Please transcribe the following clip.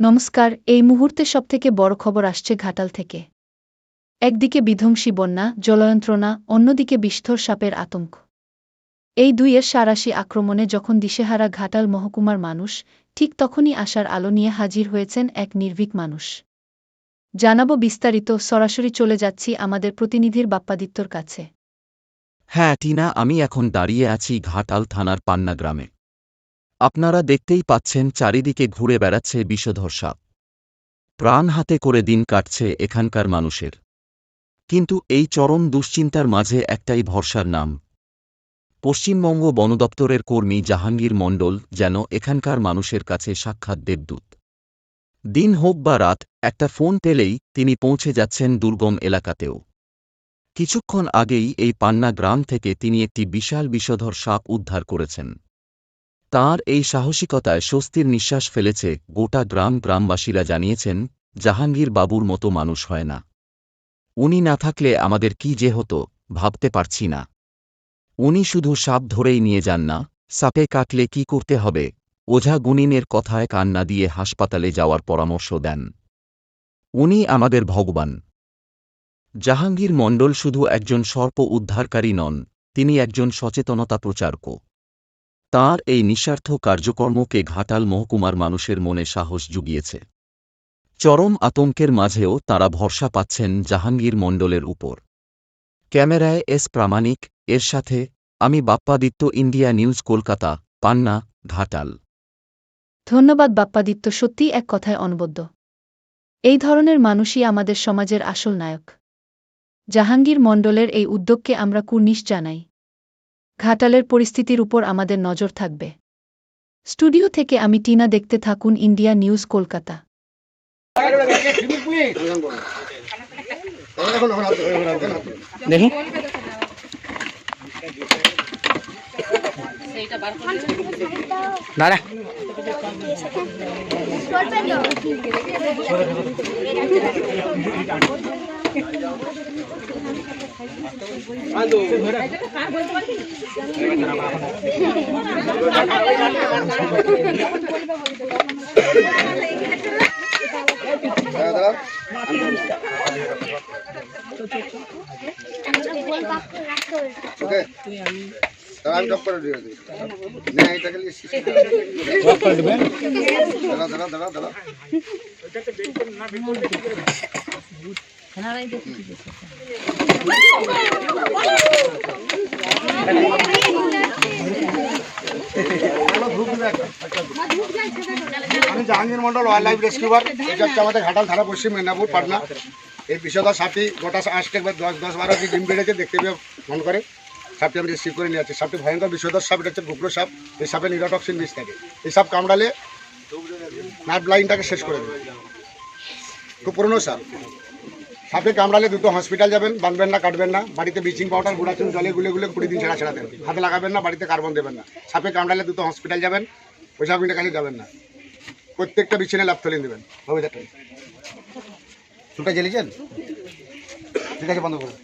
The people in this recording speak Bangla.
নমস্কার, এই মুহূর্তে সবথেকে বড় খবর আসছে ঘাটাল থেকে। একদিকে বিধ্বংসী বন্যা, জলযন্ত্রণা, অন্যদিকে বিষ্ঠর সাপের আতঙ্ক। এই দুইয়ের সারাশি আক্রমণে যখন দিশেহারা ঘাটাল মহকুমার মানুষ, ঠিক তখনই আশার আলো নিয়ে হাজির হয়েছেন এক নির্ভীক মানুষ। জানাব বিস্তারিত, সরাসরি চলে যাচ্ছি আমাদের প্রতিনিধির বাপ্পাদিত্যর কাছে। হ্যাঁ টিনা, আমি এখন দাঁড়িয়ে আছি ঘাটাল থানার পান্না গ্রামে। আপনারা দেখতেই পাচ্ছেন চারিদিকে ঘুরে বেড়াচ্ছে বিষধর সাপ প্রাণ হাতে করে দিন কাটছে এখানকার মানুষের। কিন্তু এই চরম দুশ্চিন্তার মাঝে একটাই ভরসার নাম। পশ্চিমবঙ্গ বন দপ্তরের কর্মী জাহাঙ্গীর মণ্ডল যেন এখানকার মানুষের কাছে সাক্ষাৎ দেবদূত। দিন হোক বা রাত, একটা ফোন পেলেই তিনি পৌঁছে যাচ্ছেন দুর্গম এলাকাতেও। কিছুক্ষণ আগেই এই পান্না গ্রাম থেকে তিনি একটি বিশাল বিষধর সাপ উদ্ধার করেছেন। তাঁর এই সাহসিকতায় স্বস্তির নিঃশ্বাস ফেলেছে গোটা গ্রাম গ্রামবাসীরা জানিয়েছেন, জাহাঙ্গীর বাবুর মতো মানুষ হয় না। উনি না থাকলে আমাদের কি যে হতো, ভাবতে পারছি না। উনি শুধু সাপ ধরেই নিয়ে যান না, সাপে কাটলে কি করতে হবে? ওঝা গুনিনের কথায় কান্না দিয়ে হাসপাতালে যাওয়ার পরামর্শ দেন। উনি আমাদের ভগবান। জাহাঙ্গীর মণ্ডল শুধু একজন সর্প উদ্ধারকারী নন, তিনি একজন সচেতনতা প্রচারকও তাঁর এই নিঃস্বার্থ কার্যকর্মকে ঘাটাল মহকুমার মানুষের মনে সাহস জুগিয়েছে। চরম আতঙ্কের মাঝেও তারা ভরসা পাচ্ছেন জাহাঙ্গীর মণ্ডলের উপর। ক্যামেরায় এস প্রামাণিক, এর সাথে আমি বাপ্পাদিত্য ইন্ডিয়া নিউজ কলকাতা, পান্না, ঘাটাল। ধন্যবাদ বাপ্পাদিত্য সত্যি এক কথায় অনবদ্য। এই ধরনের মানুষই আমাদের সমাজের আসল নায়ক। জাহাঙ্গীর মণ্ডলের এই উদ্যোগকে আমরা কুর্নিশ জানাই। ঘাটালের পরিস্থিতির উপর আমাদের নজর থাকবে। স্টুডিও থেকে আমি টিনা দেখতে থাকুন ইন্ডিয়া নিউজ কলকাতা। দাঁড়া আমি ডক করে দিয়ে দিই আমি জাহাঙ্গীর মন্ডল ওয়াইল্ড লাইফ রেস্কিউবার হচ্ছে আমাদের ঘাটাল থানা, পশ্চিম মেদিনীপুর, পাটনা। এই বিষয়টা সাপটি গোটা আজকে একবার দশ দশ বারো ডিম বেড়েছে, দেখতে পেয়ে ফোন করে। সাপটি আমি রিসিভ করে নিয়ে যাচ্ছি সাপটি ভয়ঙ্কর বিষধর সাপ, এটা হচ্ছে গুগলো সাপ। এই সাপে নিরোটক্সিন বিষ থাকে। এই সাপ কামড়ালে নার্ভ লাইনটাকে শেষ করে দেবে। খুব পুরনো সাপ। সাপে কামড়ালে দুটো হসপিটাল যাবেন, বাঁধবেন না, কাটবেন না। বাড়িতে ব্লিচিং পাউডার গুঁড়া চুন, জলে গুলে গুলে কুড়ি দিন ছেড়া ছেড়া দেন। হাতে লাগাবেন না, বাড়িতে কার্বন দেবেন না। সাপে কামড়ালে দুটো হসপিটাল যাবেন, পয়সা মিনিটের কাছে যাবেন না। প্রত্যেকটা বিছিনে লাভ থলিন দেবেন ভবিষ্যৎ চুলটা ঠিক আছে, বন্ধ করুন।